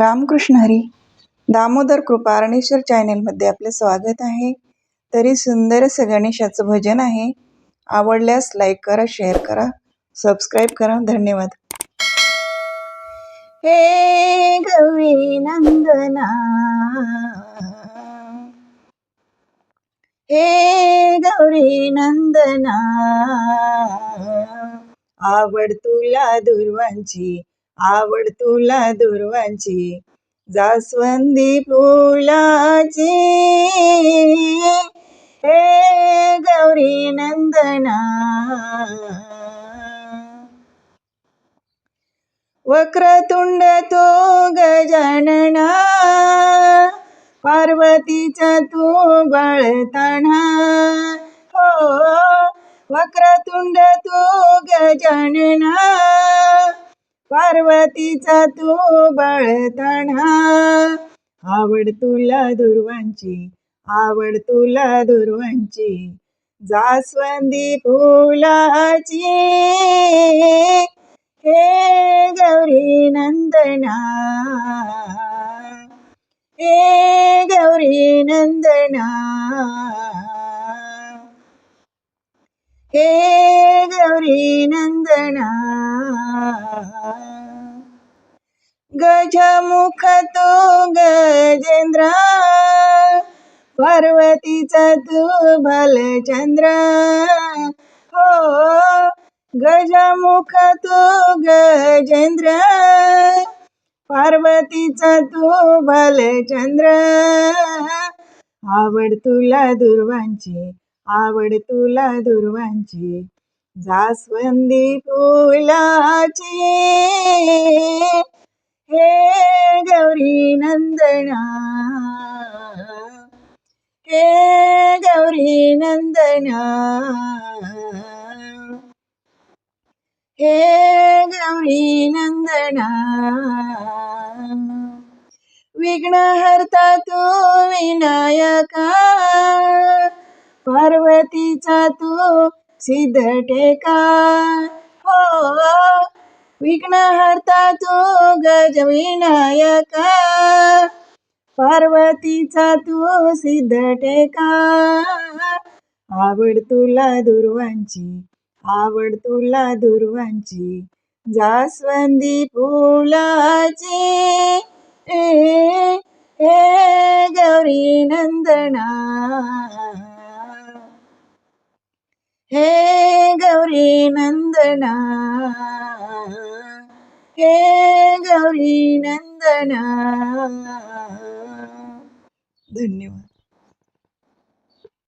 रामकृष्ण हरी. दामोदर कृपा अरणेश्वर चॅनेलमध्ये आपले स्वागत आहे. तरी सुंदर असं गणेशाचं भजन आहे. आवडल्यास लाईक करा शेअर करा सबस्क्राईब करा. धन्यवाद. हे गौरी नंदना. हे गौरी नंदना. आवड तुला दुर्वांची. आवड तुला दुर्वांची जास्वंदी फुलाची. हे गौरी नंदना. वक्रतुंड तो गजानना. पार्वतीचा तू बळताना. हो वक्रतुंड तो गजानना. पार्वतीचा तू बळतणा आवड तुला दुर्वांची आवड तुला दुर्वांची. जास्वंदी फुलाची. हे गौरी नंदना. हे गौरी नंदना. हे गौरी नंदना. गजमुख तो गजेंद्र पार्वतीचा तू चंद्र हो गजमुख तो गजेंद्र पार्वतीचा तू चंद्र आवड तुला दुर्वांची आवड तुला दुर्वांची. जास्वंदी फुलाची. हे गौरी नंदना. हे गौरी नंदना. हे गौरी नंदना. विघ्नहर्ता तू विनायका. पार्वतीचा तू सिद्ध टेका हो विघ्नहर्ता तू गजविनायका पार्वतीचा तू सिद्ध टेका आवड तुला दुर्वांची आवड तुला दुर्वांची जास्वंदी फुलाची हे गौरी नंदना हे गौरी नंदना हे गौरी नंदना धन्यवाद